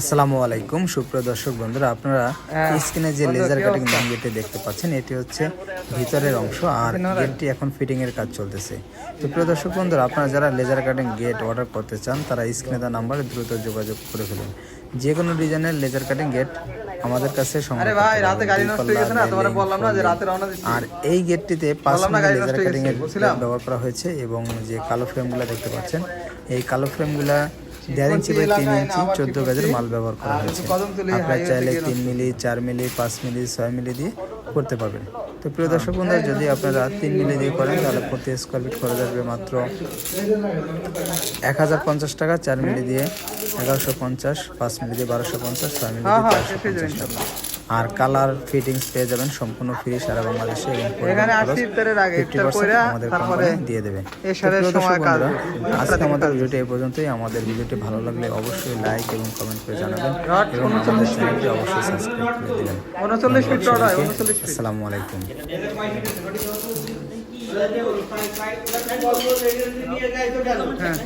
আসসালামু আলাইকুম সুপ্রিয় দর্শক বন্ধুরা আপনারা স্ক্রিনে যে লেজার কাটিং মেন গেটে দেখতে পাচ্ছেন এটি হচ্ছে ভিতরের অংশ আর গেটটি এখন ফিটিং এর কাজ চলতেছে। তো প্রিয় দর্শক বন্ধুরা আপনারা যারা লেজার কাটিং গেট অর্ডার করতে চান তারা স্ক্রিনে দেওয়া নাম্বারে দ্রুত যোগাযোগ করে ফেলুন। যে কোনো ডিজাইনের লেজার কাটিং গেট আমাদের কাছে আরে হয়ে এই গেটটিতে পাঁচ লেজার কাটিং এর ব্যবহার করা হয়েছে এবং যে কালো ফ্রেমগুলো দেখতে পাচ্ছেন এই কালো ফ্রেমগুলা দেড় ইঞ্চি বাই তিন ইঞ্চি চোদ্দ গাজের মাল ব্যবহার করা হয়েছে আপনারা চাইলে তিন মিলি চার মিলি পাঁচ মিলি ছয় মিলি দিয়ে করতে পারবেন তো প্রিয় দর্শক বন্ধুরা যদি আপনারা তিন মিলি দিয়ে করেন তাহলে প্রতি স্কোয়ার ফিট খরচ আসবে মাত্র এক হাজার পঞ্চাশ টাকা চার মিলি দিয়ে এগারোশো পঞ্চাশ পাঁচ মিলি দিয়ে বারোশো পঞ্চাশ ছয় মিলি দিয়ে চারশো পঞ্চাশ টাকা আর কালার ফিটিংস পেয়ে যাবেন সম্পূর্ণ ফ্রি সারা বাংলাদেশে এবং এখানে আসছি ইফতারের আগে, ইফতার 50% কইরা আমাদের তারপরে কোম্পানি দিয়ে দেবে তো এশারের প্রিয় দর্শক সময় কাজ আজকে আমাদের ভিডিওটি এই পর্যন্তই। আমাদের ভিডিওটি ভালো লাগলে অবশ্যই লাইক এবং কমেন্ট করে জানাবেন এবং আমাদের চ্যানেলটি অবশ্যই সাবস্ক্রাইব করে দিবেন। উনচল্লিশ ফিট রড হয় সবাইকে উনচল্লিশ ফিট আসসালামু আলাইকুম। হ্যাঁ।